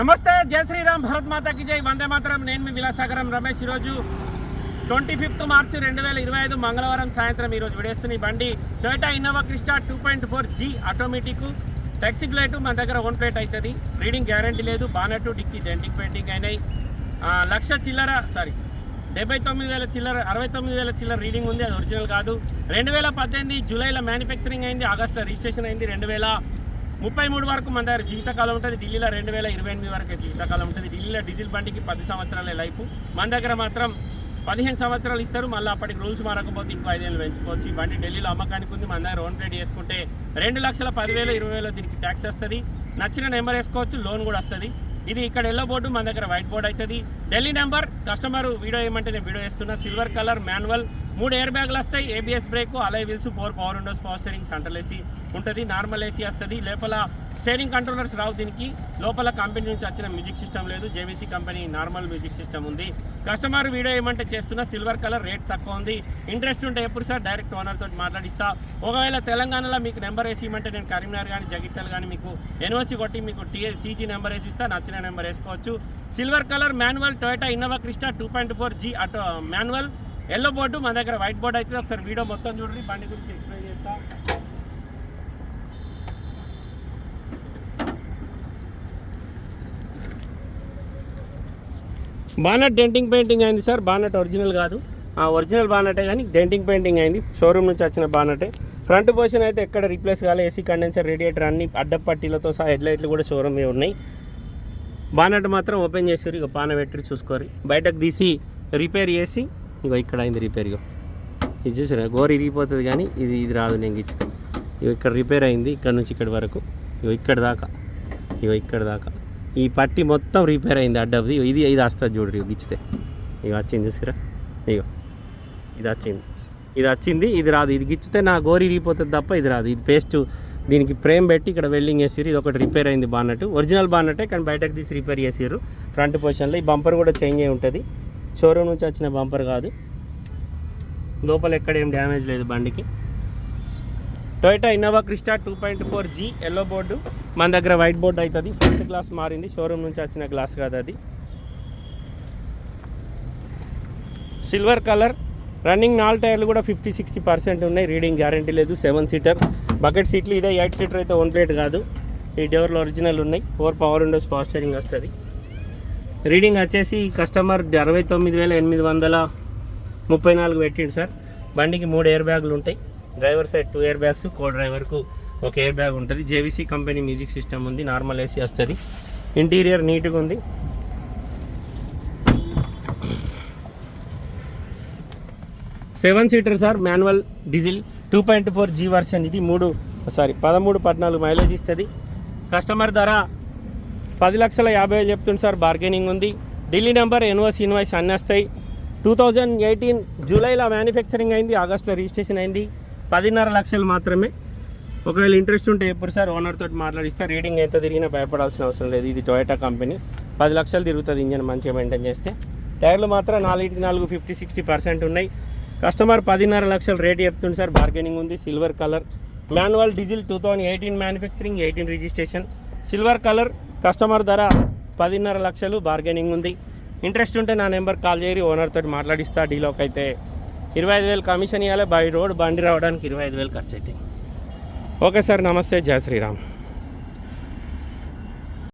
నమస్తే జయ శ్రీరామ్ భరత్ మాతకి జై. వందే మాత్రం. నేను మీ విలాసాగరం రమేష్. ఈరోజు ట్వంటీ ఫిఫ్త్ మార్చి రెండు వేల ఇరవై ఐదు మంగళవారం సాయంత్రం ఈరోజు విడేస్తున్న ఈ బండి Toyota Innova Crysta two point four G automatic taxi plate మన దగ్గర ఓన్ ప్లేట్ అవుతుంది రీడింగ్ గ్యారంటీ లేదు. బానెట్ డిక్కీ డెంటింగ్ పెయింటింగ్ అయినాయి. లక్ష చిల్లర సారీ డెబ్బై తొమ్మిది వేల చిల్లర అరవై తొమ్మిది వేల చిల్లర రీడింగ్ ఉంది. అది ఒరిజినల్ కాదు. రెండు వేల పద్దెనిమిది జూలైలో మ్యానుఫ్యాక్చరింగ్ అయింది. ఆగస్టులో రిజిస్ట్రేషన్ అయింది. రెండు వేల ముప్పై మూడు వరకు మన దగ్గర జీవితకాలం ఉంటుంది. ఢిల్లీలో రెండు వేల ఇరవై ఎనిమిది వరకు జీవితకాలం ఉంటుంది. ఢిల్లీలో డీజిల్ బండికి పది సంవత్సరాలే లైఫ్. మన దగ్గర మాత్రం పదిహేను సంవత్సరాలు ఇస్తారు. మళ్ళీ అప్పటికి రూల్స్ మారకపోతే ఇంకో ఐదేళ్ళు పెంచుకోవచ్చు. ఈ బండి ఢిల్లీలో అమ్మకానికి ఉంది. మన దగ్గర ఓన్ ట్రేడ్ చేసుకుంటే రెండు లక్షల పదివేలు ఇరవై వేలు దీనికి ట్యాక్స్ వస్తుంది. నచ్చిన నెంబర్ వేసుకోవచ్చు. లోన్ కూడా వస్తుంది. ఇది ఇక్కడ ఎల్లో బోర్డు మన దగ్గర వైట్ బోర్డు అవుతుంది ఢిల్లీ నెంబర్ కస్టమర్ వీడియో ఏమంటే నేను వీడియో వేస్తున్నా. సిల్వర్ కలర్ మాన్యువల్ మూడు ఎయిర్ బ్యాగ్లు వస్తాయి. ABS brake alloy wheels four power windows power steering central AC ఉంటుంది. నార్మల్ ఏసీ వస్తుంది. లోపల స్టేరింగ్ కంట్రోలర్స్ రావు దీనికి. లోపల కంపెనీ నుంచి వచ్చిన మ్యూజిక్ సిస్టమ్ లేదు. JVC company normal music system ఉంది. కస్టమర్ వీడియో ఏమంటే చేస్తున్న సిల్వర్ కలర్ రేట్ తక్కువ ఉంది. ఇంట్రెస్ట్ ఉంటే ఎప్పుడు సార్ డైరెక్ట్ ఓనర్ తోటి మాట్లాడిస్తా. ఒకవేళ తెలంగాణలో మీకు నెంబర్ వేసి ఇవ్వమంటే నేను కరీంనగర్ కానీ జగిత్యాల కానీ మీకు ఎన్ఓసి కొట్టి మీకు టీ టీజీ నెంబర్ వేసి ఇస్తా నచ్చిన నెంబర్ వేసుకోవచ్చు. Silver colour manual Toyota Innova Crysta two point four G auto manual. Yellow board మన దగ్గర వైట్ బోర్డు అయితే ఒకసారి వీడియో మొత్తం చూడండి. బండి గురించి ఎక్స్ప్లెయిన్ చేస్తా. బానట్ డెంటింగ్ పెయింటింగ్ అయింది సార్. బానట్ ఒరిజినల్ కాదు. ఆ ఒరిజినల్ బానటే కానీ డెంటింగ్ పెయింటింగ్ అయింది. షోరూమ్ నుంచి వచ్చిన బానటే. ఫ్రంట్ పోర్షన్ అయితే ఎక్కడ రీప్లేస్ కాలే. ఏసీ కండెన్సర్ రేడియేటర్ అన్ని అడ్డపట్టీలతో సహా హెడ్ లైట్లు కూడా షోరూమ్ ఉన్నాయి. బానట్ మాత్రం ఓపెన్ చేసారు ఇక పాన పెట్టి చూసుకోరు బయటకు తీసి రిపేర్ చేసి ఇగో ఇక్కడ అయింది రిపేర్ ఇగో. ఇది చూసారా గోరు ఇరిగిపోతుంది కానీ ఇది ఇది రాదు నేను ఇచ్చుతాను ఇగో ఇక్కడ రిపేర్ అయింది. ఇక్కడ నుంచి ఇక్కడ వరకు. ఇగో ఇక్కడ దాకా. ఇగో ఇక్కడ దాకా. ఈ పట్టి మొత్తం రిపేర్ అయింది. అడ్డది ఇది ఇది వస్తుంది చూడరు ఇగో గిచ్చితే. ఇగో వచ్చింది చూసిరా? ఇక ఇది వచ్చింది. ఇది వచ్చింది ఇది రాదు. ఇది గిచ్చితే నా గోరి ఇరిగిపోతుంది తప్ప ఇది రాదు. ఇది పేస్ట్ దీనికి ఫ్రేమ్ పెట్టి ఇక్కడ వెల్డింగ్ వేసిరు ఇది ఒకటి రిపేర్ అయింది బాన్నట్టు ఒరిజినల్ బాన్నట్టే కానీ బయటకు తీసి రిపేర్ చేసిర్రు. ఫ్రంట్ పొజిషన్లో ఈ బంపర్ కూడా చేంజ్ అయి ఉంటుంది. షోరూమ్ నుంచి వచ్చిన బంపర్ కాదు. లోపల ఎక్కడ ఏం డ్యామేజ్ లేదు బండికి. Toyota Innova Crysta two point four G yellow board మన దగ్గర వైట్ బోర్డు అవుతుంది ఫస్ట్ గ్లాస్ మారింది. షోరూమ్ నుంచి వచ్చిన గ్లాస్ కాదు అది. సిల్వర్ కలర్ రన్నింగ్ నాలుగు టైర్లు కూడా ఫిఫ్టీ సిక్స్టీ పర్సెంట్ ఉన్నాయి. రీడింగ్ గ్యారంటీ లేదు. సెవెన్ సీటర్ బకెట్ సీట్లు ఇదే. ఎయిట్ సీటర్ అయితే వన్ ప్లేట్ కాదు. ఈ డోర్లు ఒరిజినల్ ఉన్నాయి. Four power windows power steering వస్తుంది. రీడింగ్ వచ్చేసి కస్టమర్ అరవై తొమ్మిది వేల ఎనిమిది వందల ముప్పై నాలుగు పెట్టిండు సార్ బండికి మూడు ఎయిర్ బ్యాగులు ఉంటాయి. Driver side two air bags co డ్రైవర్కు ఒక ఎయిర్ బ్యాగ్ ఉంటుంది. జేవీసీ కంపెనీ మ్యూజిక్ సిస్టమ్ ఉంది నార్మల్ ఏసీ వస్తుంది. ఇంటీరియర్ నీట్గా ఉంది. Seven seater sir manual diesel two point four G version ఇది. మూడు సారీ పదమూడు పద్నాలుగు మైలేజ్ ఇస్తుంది. కస్టమర్ ధర పది లక్షల యాభై వేలు చెప్తుంది సార్ బార్గెనింగ్ ఉంది. ఢిల్లీ నెంబర్ ఎన్ఓసి ఇన్వాయిస్ అన్నీ వస్తాయి. టూ థౌజండ్ ఎయిటీన్ జూలైలో మ్యానుఫ్యాక్చరింగ్ అయింది ఆగస్టులో రిజిస్ట్రేషన్ అయింది. పదిన్నర లక్షలు మాత్రమే. ఒకవేళ ఇంట్రెస్ట్ ఉంటే ఎప్పుడు సార్ ఓనర్ తోటి మాట్లాడిస్తే రీడింగ్ ఎంత తిరిగినా భయపడాల్సిన అవసరం లేదు. ఇది టొయోటా కంపెనీ పది లక్షలు తిరుగుతుంది ఇంజన్ మంచిగా మెయింటైన్ చేస్తే. టైర్లు మాత్రం నాలుగు నాలుగు ఫిఫ్టీ సిక్స్టీ పర్సెంట్ ఉన్నాయి. కస్టమర్ పదిన్నర లక్షలు రేట్ చెప్తుంది సార్. బార్గెనింగ్ ఉంది. Silver colour manual diesel two thousand eighteen manufacturing eighteen registration silver colour customer ధర పదిన్నర లక్షలు. బార్గెనింగ్ ఉంది. ఇంట్రెస్ట్ ఉంటే నా నెంబర్ కాల్ చేయరి ఓనర్ తోటి మాట్లాడిస్తా. డీలోకి అయితే ఇరవై ఐదు వేలు కమిషన్ ఇవ్వాలి బై రోడ్ బండి రావడానికి ఇరవై ఐదు వేలు ఖర్చు అవుతాయి ఓకే సార్ నమస్తే జయ శ్రీరామ్.